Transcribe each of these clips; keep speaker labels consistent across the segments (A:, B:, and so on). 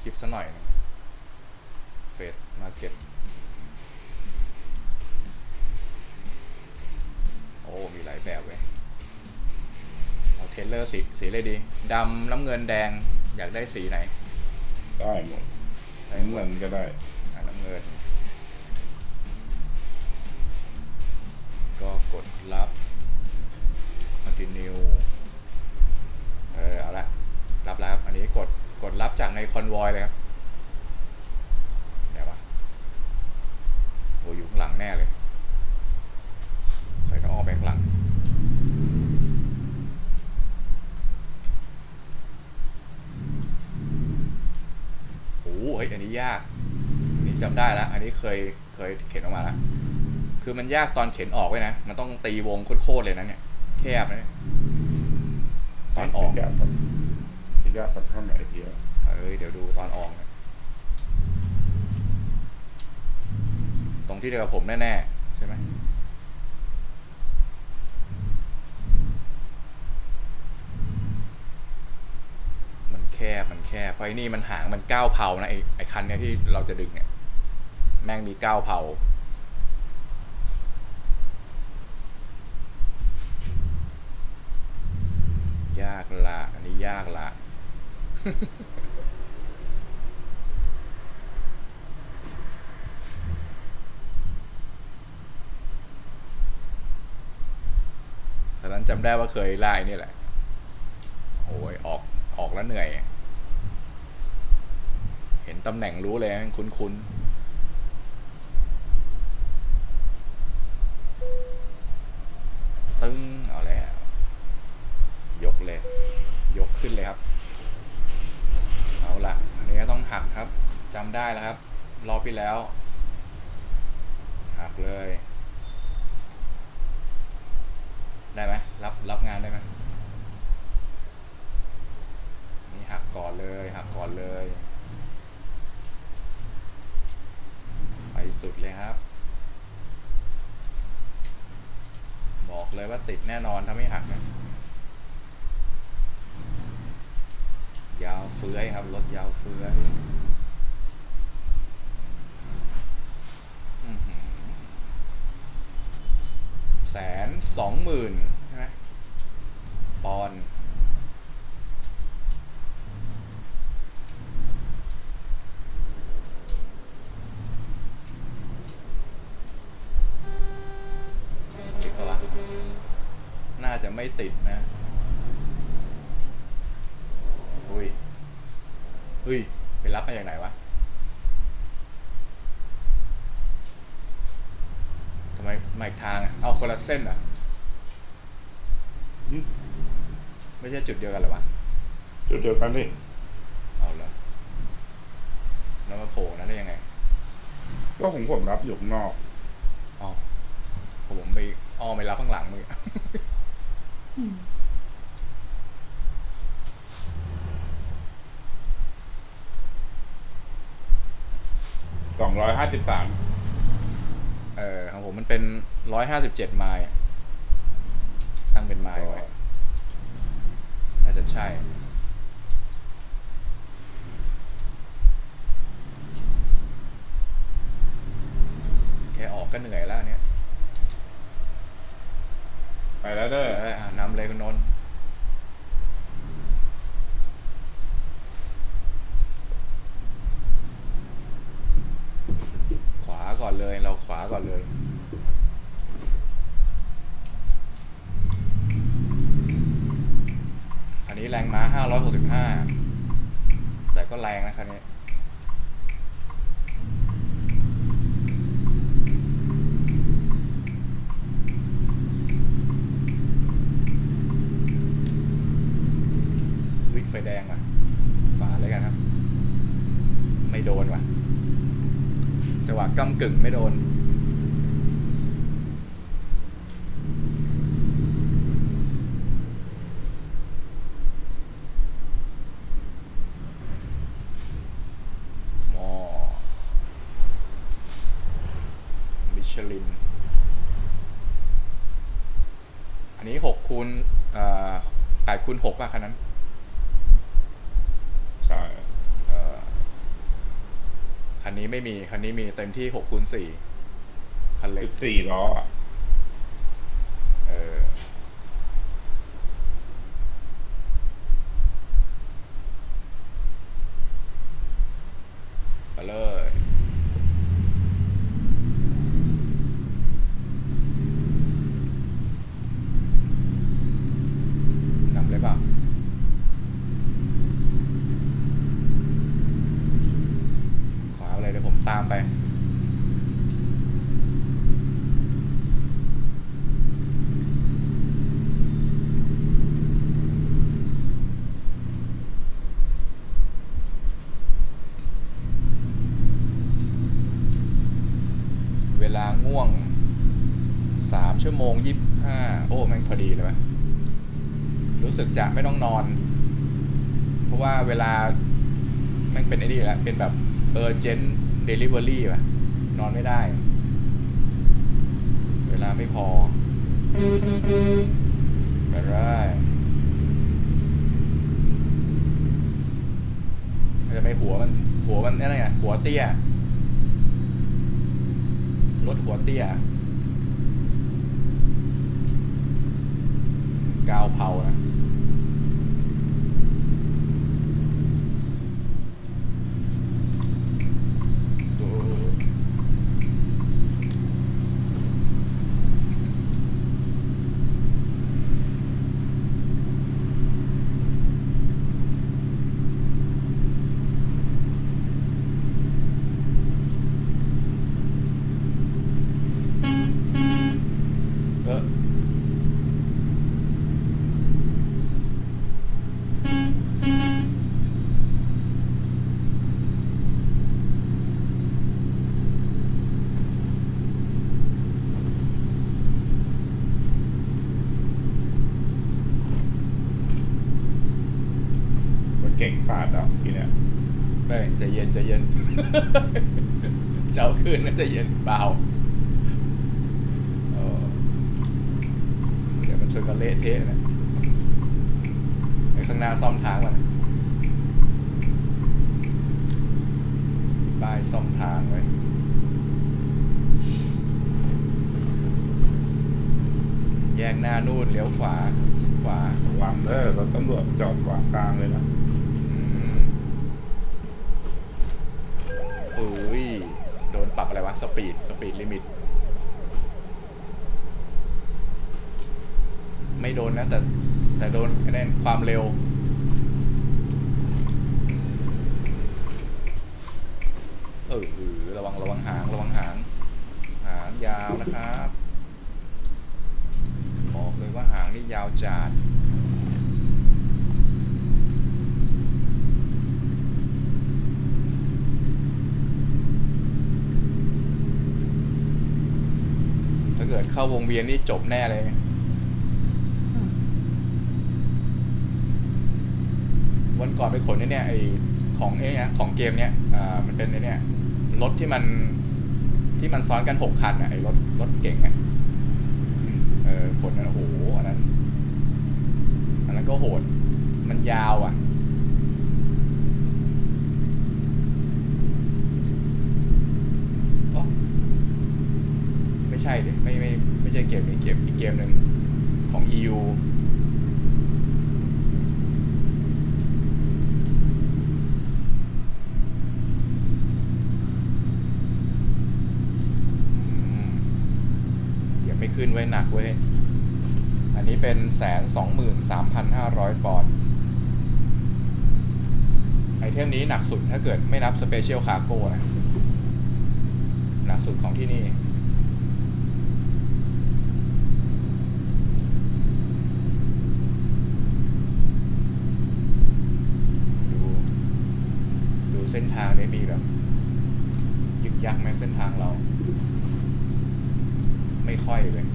A: คลิปซะหน่อยหนึ่งเฟสมาเก็ตโอ้ มีหลายแบบเว้ยเอาเทรลเลอร์สีสีเลยดีดำน้ำเงินแดงอยากได้สีไหน
B: ได้หมด
A: ได้
B: น้ำเงินก็ได้
A: อะน้ำเงิน ก็กดรับ continue เออ เอาละ รับแล้วครับ อันนี้กด กดรับจากในค อนวอยเลยครับเดี๋ยววะโอ้อยู่ข้างหลังแน่เลย ใส่ต้องอ้อมไปข้างหลัง โอ้เฮ้ย อันนี้ยาก อันนี้จำได้แล้ว อันนี้เคย เคยเข็นออกมาแล้ว คือมันยากตอนเข็นออกไว้นะ มันต้องตีวงโคตรๆเลยนะเนี่ย แคบนะเนี่ยตอนออก
B: ยากกว่าไม่ยากกว่าเท่าไหร่เดียว
A: เอ้ยเดี๋ยวดูตอนออกนะตรงที่เดียวกับผมแน่ๆ ใช่ไหมมันแคบมันแคบเพราะไอ้นี่มันหางมันก้าวเผานะไอ้ไอ้คันเนี้ยที่เราจะดึงเนี่ย แม่งมีก้าวเผายากละอันนี้ยากละ นั้นจำได้ว่าเคยไล่นี่แหละ โอ้ยออกออกแล้วเหนื่อย เห็นตำแหน่งรู้เลยนคุ้นๆตึ้งเอาแล้ว ยกเลย ยกขึ้นเลยครับ เอาละอันนี้ก็ต้องหักครับจำได้แล้วครับ รอบที่แล้ว หักเลย ได้ไหมรับรับงานได้ไหมนี่หักก่อนเลย หักก่อนเลย ไปสุดเลยครับ บอก เลยว่าติดแน่นอนถ้าไม่หักนะยาวเฟื้อยครับ รถยาวเฟื้อยแสนสองหมื่นใช่ไหมปอนด์ติดปะวะน่าจะไม่ติดนะ อุ้ยเฮ้ย ไปรับมาจากไหนวะ ทำไมมาอีกทางอะเอาคนละเส้นอะ
B: อืม
A: ไม่ใช่จุดเดียวกันเหรอวะ
B: จุดเดียวกันนี่
A: เอาเลยแล้วมาโผล่นั้นได้ยังไง
B: ก็ของผมรับอยู่ข้างนอก
A: อ๋อผมไปอ้อมไปรับข้างหลังมึง
B: สองร้อยห้าสิบสาม
A: เออของผมมันเป็นร้อยห้าสิบเจ็ดไมล์อะตั้ง เป็นไมล์ไว้ น่าจะใช่ แค่ออกก็เหนื่อยแล้วอันเนี้ย
B: ไปแล้วเด้
A: เอ
B: อ
A: ออะนำเลยคุณนนท์ขวาก่อนเลย เราขวาก่อนเลย อันนี้แ65แต่ก็แรงนะคันนี้วิกไฟแดงว่ะฝาเลยกันครับ ไม่โดนว่ะจังหวะกำกึ่งไม่โดนูณแปดคูณหกป่ะคันนั้น
B: ใช่
A: คันนี้ไม่มี คันนี้มีเต็มที่หกคูณสี่คันเล็กสิ
B: บสี่ล้อ
A: สึกจะไม่ต้องนอน เพราะว่าเวลาแม่งเป็นไอ้นี่แหละเป็นแบบ urgent delivery ป่ะ นอนไม่ได้ เวลาไม่พอไปได้มันจะไม่หัวมัน หัวมันนั่นไงหัวเตี้ยรถหัวเตี้ยกาวเผานะ เออ
B: รถ เก่งปาดอะทีเนี้ย
A: เอ้ยใจเย็นใจเย็น เจ้าคืนนะใจเย็นเบาเออเดี๋ยวมันชนกันเละเทะนะไอ้ข้างหน้าซ่อมทางมันป้ายซ่อมทางไว้แยกหน้านู่นเลี้ยวขวาชิดขวา
B: ระวังเด้อรถตำรวจจอดขวางกลางเลยนะ
A: อุ้ย โดนปรับอะไรวะ สปีด สปีดลิมิต ไม่โดนนะ แต่แต่โดนแน่นความเร็ว เออเออระวังระวังหาง ระวังหาง หางยาวนะครับ บอกเลยว่าหางนี่ยาวจัด ถ้า เข้าวงเวียนนี่จบแน่เลย วันก่อนไปขนไอ้เนี่ยไอของไอ้เนี่ยของเกมเนี้ยอ่ามันเป็นไอ้เนี่ยรถที่มันที่มันซ้อนกันหกคันอะไอรถรถเก่งอะเออขนนั้นโอ้โหอันนั้น อันนั้นก็โหด มันยาวอะ อ๋อ ไม่ใช่ดิไม่ ไม่ใช่เกมนี้เกมอีกเกมหนึ่งของ EU ยียบไม่ขึ้นไว้หนักเว้ย อันนี้เป็นแสนสองหมื่นสามพันห้าร้อยปอนด์ไอเทมนี้หนักสุดถ้าเกิดไม่นับสเปเชียลคาร์โก้นะ หนักสุดของที่นี่ ดู ดู เส้นทางนี้มีแบบยึกยักไหมเส้นทางเรา ไม่ค่อยเลย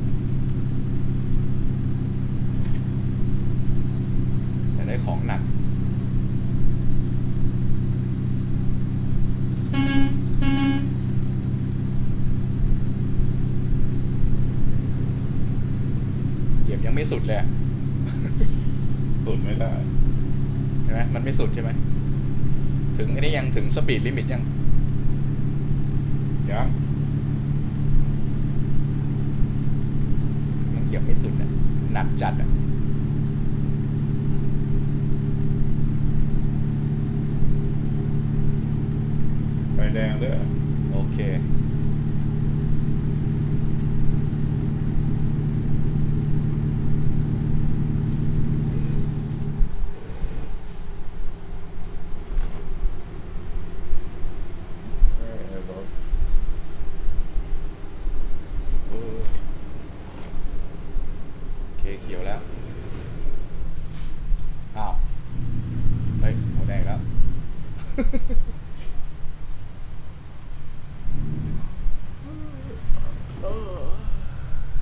A: แต่ได้ของหนักเหยียบยังไม่สุดเลยอะ
B: สุดไม่ได้
A: ใช่ไหมมันไม่สุดใช่ไหมถึงอันนี้ยัง ถึงสปีดลิมิตยัง
B: ยัง
A: มันเหยียบไม่สุดอะ หนักจัดอะ
B: ไฟแดงด้วย
A: โอเค
B: เออรถ
A: เออโอเคเขียวแล้ว อ้าว เฮ้ยหัวแดงแล้ว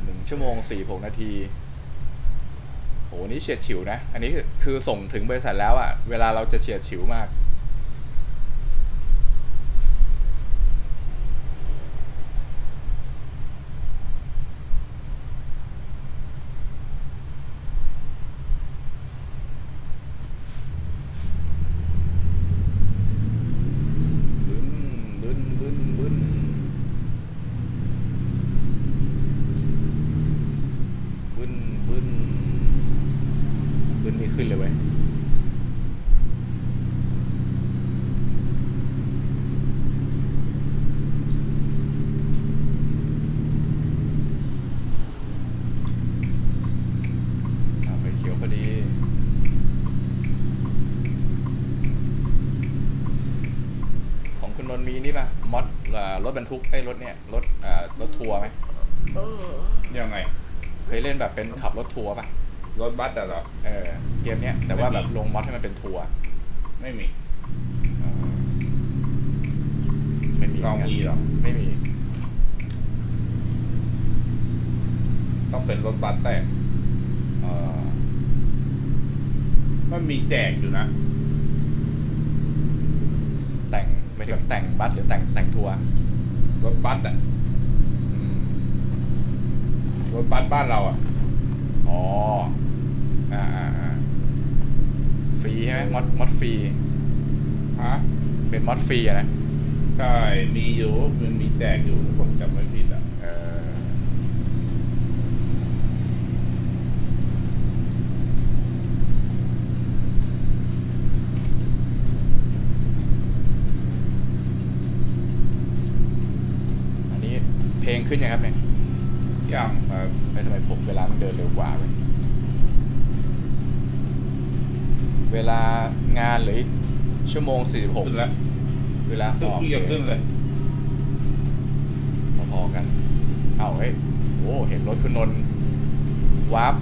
A: หนึ่งชั่วโมง สี่หกนาทีโหนี่เฉียดฉิวนะ อันนี้คือคือส่งถึงบริษัทแล้วอะเวลาเราจะเฉียดฉิวมาก บึ้นบึ้นบึ้นบึ้นบึ้นบึ้นบึ้นไม่ขึ้นเลยเว้ยอ่าไฟเขียวพอดี ของคุณนนท์มีนี่ป่ะมอดเอ่อรถบรรทุกไอ้ยรถเนี่ยรถเอ่อรถทัวร์ไหม
B: ยังไง
A: เคยเล่นแบบเป็นขับรถทัวร์ป่ะ
B: รถบัสอะเหรอ
A: เออ เกมเนี้ยแต่ว่า
B: ไม่มี
A: แบบลงมอดให้มันเป็นทัวร์
B: ไม่มี
A: เออไม่มี
B: ลอง
A: เหมืนกัน
B: มีเหรอ
A: ไม่มี
B: ต้องเป็นรถบัสแต่
A: เออ
B: มันมีแจกอยู่นะ
A: แต่งไม่ถึงแต่งบัสหรือแต่งแต่งทัวร์
B: รถบัสอะ
A: อืม
B: รถบัสบ้านเราอะ
A: อ๋อ อ่าอ่าอ่าฟรีใช่ไหมมอดมอดฟรี
B: ฮะ
A: เป็นมอดฟรีอะนะ
B: ใช่มีอยู่ มันมีแจกอยู่ถ้าผมจำไม่ผิดอะ
A: เอออันนี้เพลงขึ้นยังครับเนี่ย
B: ยังครับ
A: เอ้ยทำไมผมเวลามันเดินเร็วกว่าเลยเวลางานเหลืออีกชั่วโมงสี่หก
B: ขึ้นแล้ว
A: เวลา
B: ขึ้น
A: ออก
B: พี่จะขึ้นเลย
A: พอๆกัน เอาเฮ้ยโอ้เห็นรถคุณนนท์วาร์ป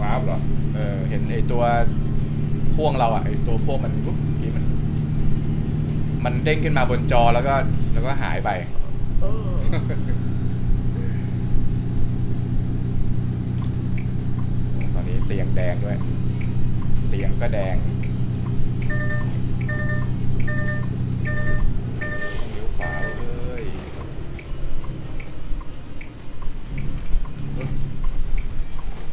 B: วาร์ปเหรอ
A: เออเห็นไอตัวพ่วงเราอะไอตัวพ่วงมันปุ๊บเมื่อกี้มัน มันเด้งขึ้นมาบนจอแล้วก็แล้วก็หายไป ตอนนี้เตียงแดงด้วย เตียงก็แดงต้องเลี้ยวขวาเลยเอ้ย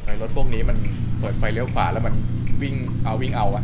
A: ไฟรถพวกนี้มันเปิดไฟเลี้ยวขวาแล้วมันวิ่งเอาวิ่งเอาอะ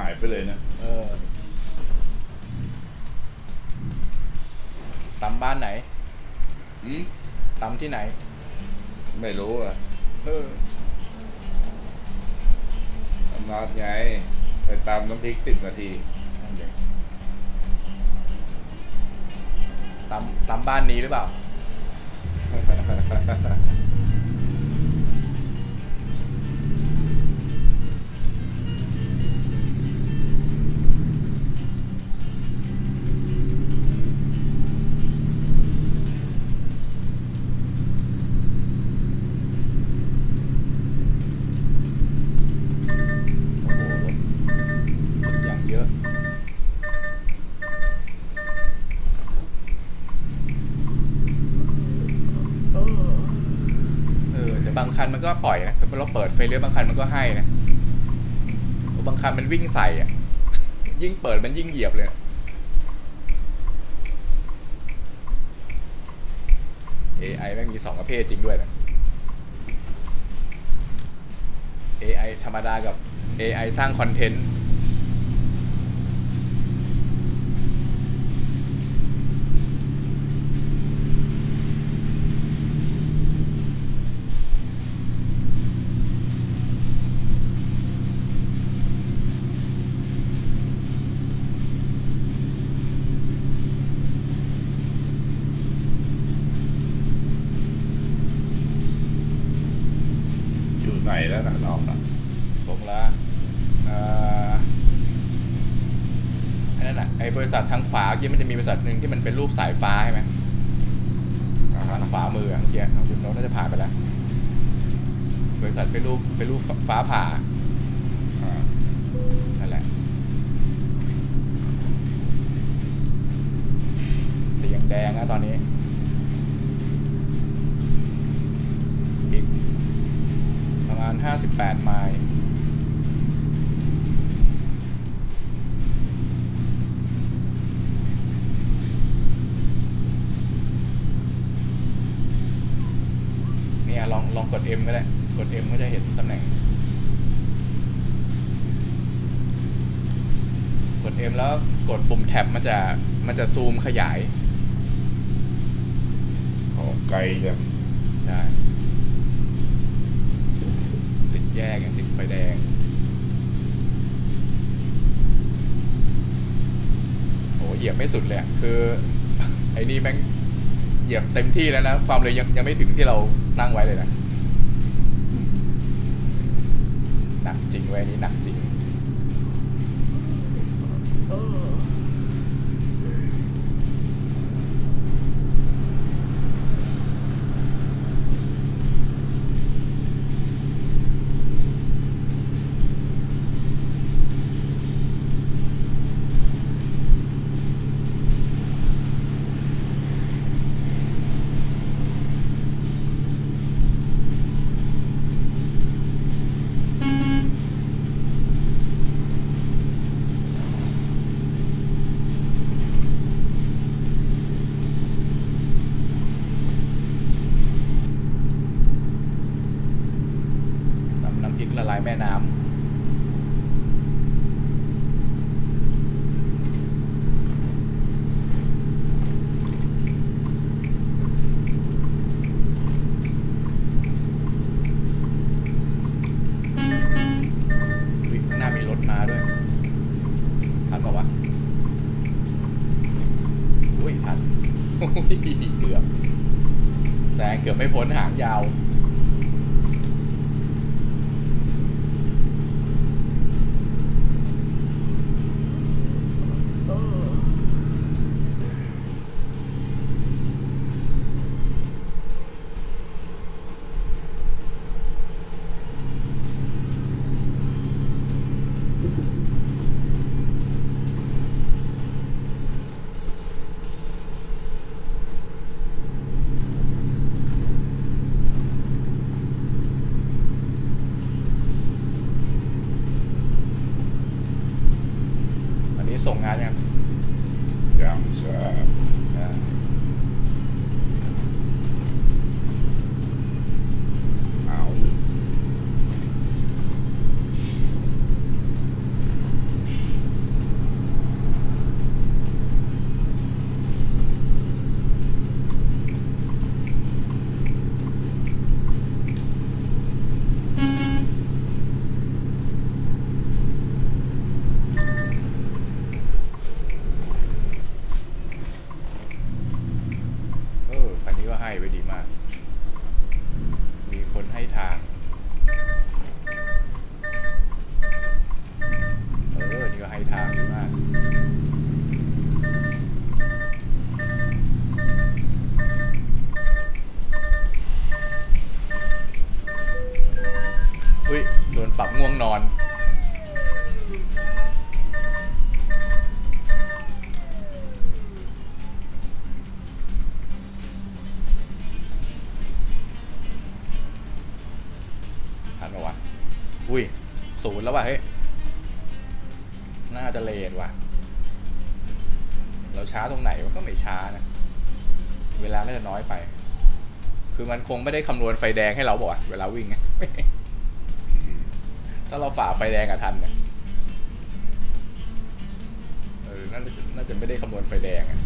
A: า
B: ทีหายไปเลยนะ
A: เออตำบ้านไหน
B: อืม
A: ตำที่ไหน
B: ไม่รู้อะ
A: เออ
B: เอน็อตไงไปตามน้ำพริกสิบนาที
A: นั่นเองตามตามบ้านนี้หรือเปล่า ก็ให้นะบางคันมันวิ่งใส่อะ ยิ่งเปิดมันยิ่งเหยียบเลย AI แม่งมีสองประเภทจริงด้วยนะ AI ธรรมดากับ AI สร้างคอนเทนต์ เป็นรูปฟ้าผ่า
B: อ
A: นั่นแหละแต่ยังแดงนะตอนนี้อีกประมาณ 58 ไมล์เนี่ยลองลองกด M ก็ได้ กด M ก็จะเห็นตำแหน่ง กด M แล้วกดปุ่มแท็บมันจะมันจะซูมขยาย
B: โอ้ไกลจัง
A: ใช่ ติดแยกยังติดไฟแดงโอ้เหยียบไม่สุดเลยอะคือ ไอ้นี่แม่งเหยียบเต็มที่แล้วนะ ความเร็วยังยังไม่ถึงที่เราตั้งไว้เลยนะ งเว้ยอันนี้หนักจริง อุ้ยศูนย์แล้วว่ะเฮ้ย น่าจะเลทว่ะ เราช้าตรงไหนมันก็ไม่ช้านะ เวลาน่าจะน้อยไป คือมันคงไม่ได้คำนวณไฟแดงให้เราบอกว่าเวลาวิ่งไงถ้าเราฝ่าไฟแดงอะทันเนี่ยเออน่าจะน่าจะไม่ได้คำนวณไฟแดงอะ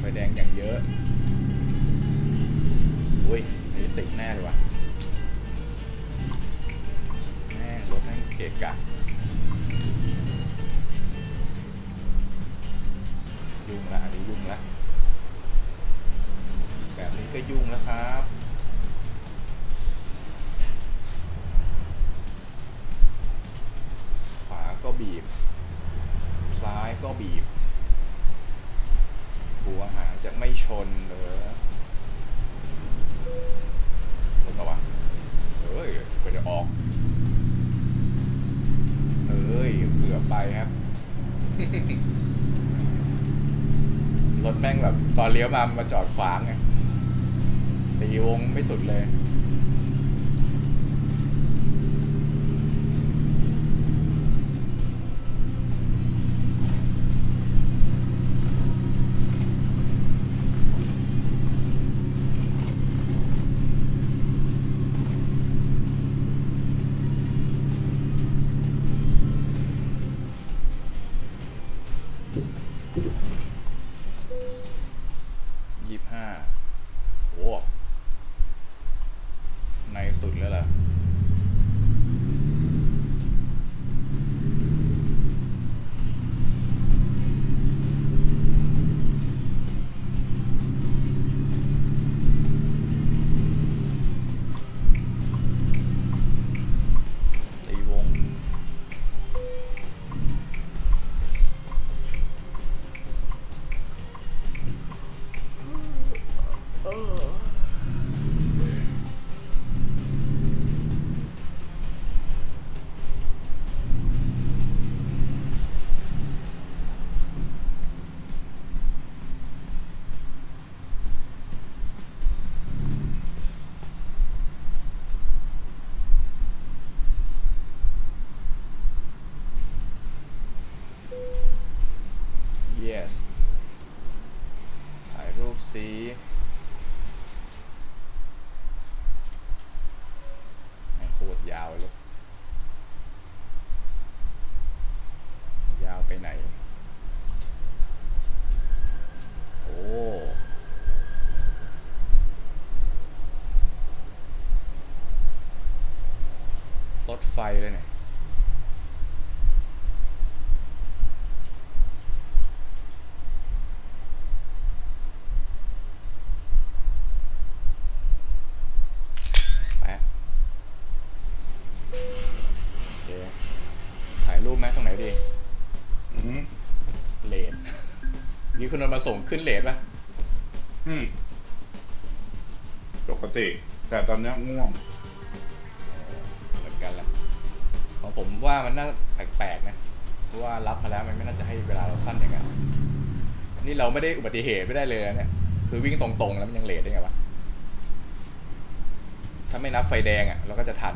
A: ไฟแดงอย่างเยอะอุ้ยนี่ ติดแน่เลยว่ะแม่งรถแม่งเกะกะยุ่งละอันนี้ยุ่งละแบบนี้ก็ยุ่งแล้วครับขวาก็บีบ ซ้ายก็บีบ เลี้ยวมามาจอดขวางไงตีวงไม่สุดเลย ฟเลยเนี่ยไปโอเคถ่ายรูปไหมตรงไหนดี
B: อืม
A: เลดนี่คุณนนท์มาส่งขึ้นเลดป่ะ
B: อืม ปกติ แต่ตอนเนี้ยง่วง
A: ว่ามันน่าแปลกๆนะเพราะว่ารับมาแล้วมันไม่น่าจะให้เวลาเราสั้นอย่างนั้นนี่เราไม่ได้อุบัติเหตุไม่ได้เลยนะเนี่ยคือวิ่งตรงๆแล้วมันยังเลทได้ไงวะถ้าไม่นับไฟแดงอะเราก็จะทัน